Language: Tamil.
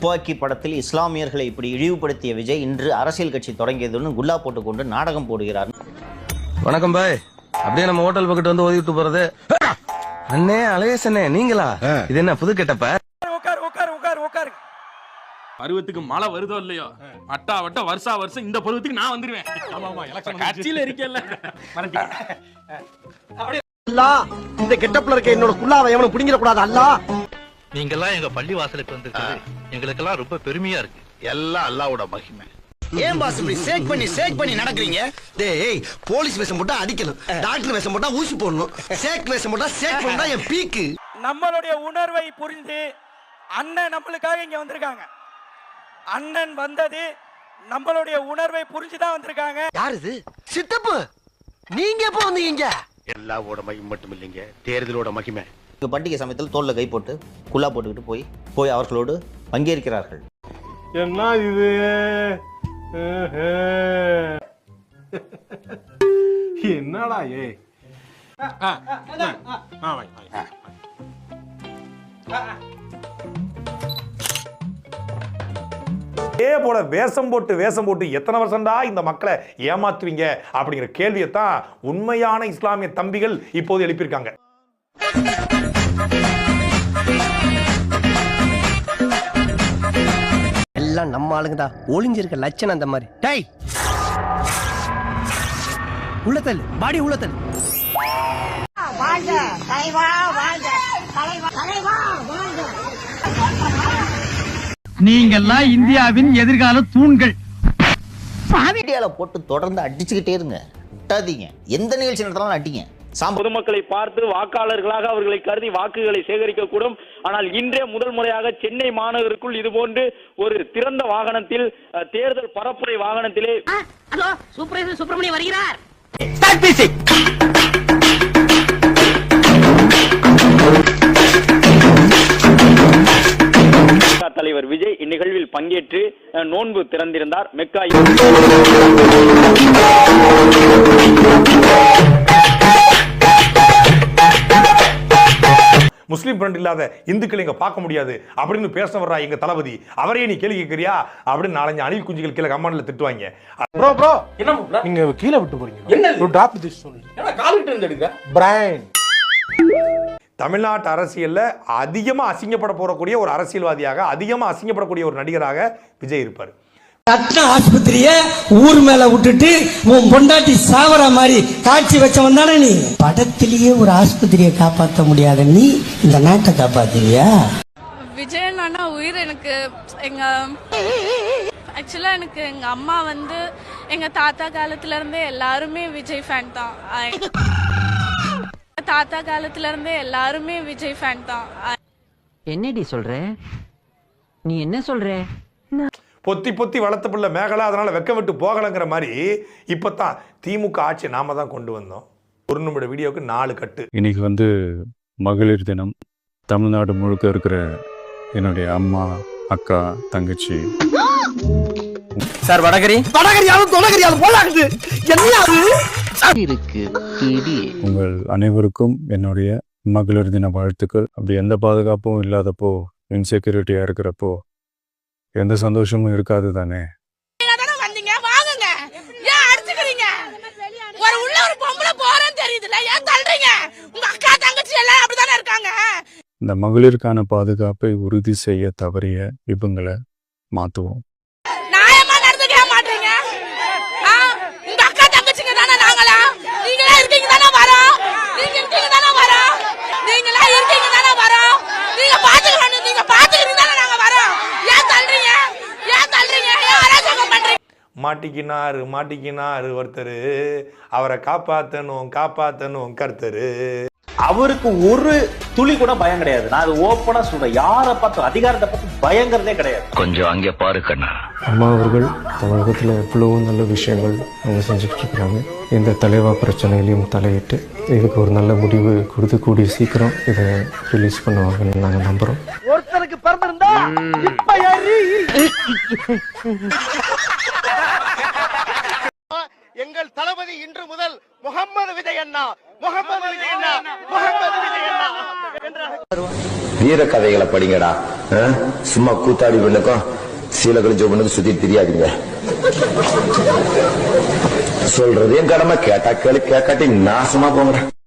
துப்பாக்கி படத்தில் இஸ்லாமியர்களை இப்படி இழிவுபடுத்திய விஜய் இன்று அரசியல் கட்சி தொடங்கியதுன்னு குல்லா போட்டுக்கொண்டு நாடகம் போடுகிறார். வணக்கம் பாய். அப்படியே நம்ம ஹோட்டல் பக்கத்து வந்து ஓதி விட்டு போறது. அண்ணே அண்ணே நீங்களா? இது என்ன புது கெட்டப்ப? பருவத்துக்கு மழை வருதோ இல்லையோ? அட்டா வட்ட வருஷா வருஷம் இந்த பருவத்துக்கு நான் வந்துருவேன். கட்சியில இருக்கேன்ல. இந்த கெட்டப்ல இருக்க என்னோட குல்லாவை எவனும் புடிங்கிட கூடாது அல்லா நீங்கெல்லாம் எங்க பள்ளி வாசலுக்கு வந்திருக்கிறது எங்களுக்கெல்லாம் ரொம்ப பெருமையா இருக்கு. எல்லாம் அல்லாவோட மகிமை. ஏன் பாஸ் இப்படி சேக் பண்ணி சேக் பண்ணி நடக்கிறீங்க? டேய் போலீஸ் வேஷம் போட்டா அடிக்கணும். டாக்டர் வேஷம் போட்டா ஊசி போடணும். சேக் வேஷம் போட்டா சேக் பண்ணா என் பீக்கு. நம்மளுடைய உணர்வை புரிந்து அண்ணன் நம்மளுக்காக இங்க வந்திருக்காங்க. அண்ணன் வந்தது நம்மளுடைய உணர்வை புரிஞ்சுதான் வந்திருக்காங்க. யார் இது? சித்தப்பு! நீங்க எப்போ வந்தீங்க எல்லாவோட மகிமை மட்டும் இல்லைங்க தேர்தலோட மகிமை. இங்கு பண்டிகை சமயத்தில் தோல்ல கை போட்டு குல்லா போட்டுக்கிட்டு போய் போய் அவர்களோடு பங்கேற்கிறார்கள். என்ன இது? என்னடா ஏ? ஏ போல வேஷம் போட்டு வேஷம் போட்டு எத்தனை வருஷம்டா இந்த மக்களை ஏமாத்துவீங்க அப்படிங்கிற கேள்வியை தான் உண்மையான இஸ்லாமிய தம்பிகள் இப்போது எழுப்பியிருக்காங்க. எல்லாம் நம்ம ஆளுங்க தான் ஒளிஞ்சிருக்க லட்சணம் அந்த மாதிரி. டேய்! உள்ளத்தல் பாடி உள்ளத்தல் நீங்கெல்லாம் இந்தியாவின் எதிர்கால தூண்கள். மீடியாவில் போட்டு தொடர்ந்து அடிச்சுக்கிட்டே இருங்க. விட்டாதீங்க. எந்த நிகழ்ச்சி நடத்தினாலும் அடிங்க. பொதுமக்களை பார்த்து வாக்காளர்களாக அவர்களை கருதி வாக்குகளை சேகரிக்க கூடும் ஆனால் இன்றே முதல் முறையாக சென்னை மாநகருக்குள் இதுபோன்று ஒரு திறந்த வாகனத்தில் தேர்தல் பரப்புரை வாகனத்திலே சுப்பிரமணியம் வருகிறார். தலைவர் விஜய் இந்நிகழ்வில் பங்கேற்று நோன்பு திறந்திருந்தார். மெக்கா முஸ்லீம் ஃப்ரெண்ட் இல்லாத இந்துக்களை இங்க பார்க்க முடியாது. அப்படின்னு பேச வர்றா எங்க தளபதி. அவரையே நீ கேள்வி கேட்கறியா? அப்படின்னு நாலஞ்சு அணில் குஞ்சுகள் கீழே கமாண்ட்ல திட்டுவாங்க. Bro bro. என்ன நீங்க கீழே விட்டு போறீங்க. என்ன ஒரு டிராப் திஸ் சொல்லி. இருந்து எடுக்க பிரைன் தமிழ்நாட்டு அரசியல்ல அதிகமா அசிங்கப்பட போறக்கூடிய ஒரு அரசியல்வாதியாக அதிகமா அசிங்கப்படக்கூடிய ஒரு நடிகராக விஜய் இருப்பார். கட்டின ஆஸ்பத்திரிய ஊர் மேல விட்டுட்டு உன் பொண்டாட்டி சாவர மாதிரி காட்சி வச்சவன் தானே நீ? படத்திலேயே ஒரு ஆஸ்பத்திரியை காப்பாத்த முடியாத நீ இந்த நாட்டை காப்பாத்துவியா விஜயன் அண்ணா உயிர் எனக்கு எங்க ஆக்சுவலா எனக்கு எங்க அம்மா வந்து எங்க தாத்தா காலத்துல இருந்தே எல்லாருமே விஜய் ஃபேன் தான். தாத்தா காலத்துல இருந்தே எல்லாருமே விஜய் ஃபேன் தான். என்னடி சொல்ற? நீ என்ன சொல்ற? பொத்தி பொத்தி வளர்த்த பிள்ளை மேகலா அதனால வெக்க விட்டு போகலைங்கிற மாதிரி இப்பதான் திமுக ஆட்சி நாம தான் கொண்டு வந்தோம். ஒரு நிமிட வீடியோக்கு நாலு கட்டு. இன்னைக்கு வந்து மகளிர் தினம். தமிழ்நாடு முழுக்க இருக்கிற என்னுடைய அம்மா அக்கா தங்கச்சி. சார் வடகரி? வடகரியாலும் தொடகரியாலும் போலாகுது என்ன அது? இருக்கு உங்கள் அனைவருக்கும் என்னுடைய மகளிர் தின வாழ்த்துக்கள். அப்படி எந்த பாதுகாப்பும் இல்லாதப்போ இன்செக்யூரிட்டியா இருக்கிறப்போ எந்த சந்தோஷமும் இருக்காது தானே? இந்த மகளிருக்கான பாதுகாப்பை உறுதி செய்ய தவறிய இவங்களை மாற்றுவோம் நீங்களா? இருக்கீங்க தானே வரோம். நீங்க இருக்கீங்க தானே வரோம் நீங்களா இருக்கீங்க தானே வரோம் நீங்க பாத்துக்கணும் நீங்க பாத்துக்கிறீங்க தானே நாங்க வரோம் ஏன் தள்ளுறீங்க ஏன் தள்ளுறீங்க ஏன் அராஜகம் பண்றீங்க மாட்டிக்கினாரு மாட்டிக்கினாரு ஒருத்தர். அவரை காப்பாத்தணும் காப்பாத்தணும் கர்த்தரு. அவருக்கு ஒரு துளி கூட பயம் கிடையாது. நான் அது ஓப்பனா சொல்றேன். யாரை பார்த்து அதிகாரத்தை பார்த்து பயங்கிறதே கிடையாது. கொஞ்சம் அங்கே பாரு கண்ணா. அம்மா அவர்கள் தமிழகத்தில் எவ்வளவோ நல்ல விஷயங்கள் அவங்க செஞ்சுக்கிட்டு இருக்கிறாங்க. இந்த தலைவா பிரச்சனையிலையும் தலையிட்டு இதுக்கு ஒரு நல்ல முடிவு கொடுத்து கூடிய சீக்கிரம் இதை ரிலீஸ் பண்ணுவாங்கன்னு நாங்கள் நம்புகிறோம் ஒருத்தனுக்கு பிறந்திருந்தா இப்ப தளபதி இன்று முதல் முகம்மது விஜய் அண்ணா முகம்மது விஜய் அண்ணா முகம்மது விஜய் அண்ணா. என்று வீர கதைகளை படிங்கடா? சும்மா கூத்தாடி பண்ணுக்கும் சீலகளும் ஜோபனுக்கும் சுத்தி தெரியாதீங்க. சொல்றதையும் கடமை. கேட்டா கேளு கேட்காட்டி நாசமா போங்கடா.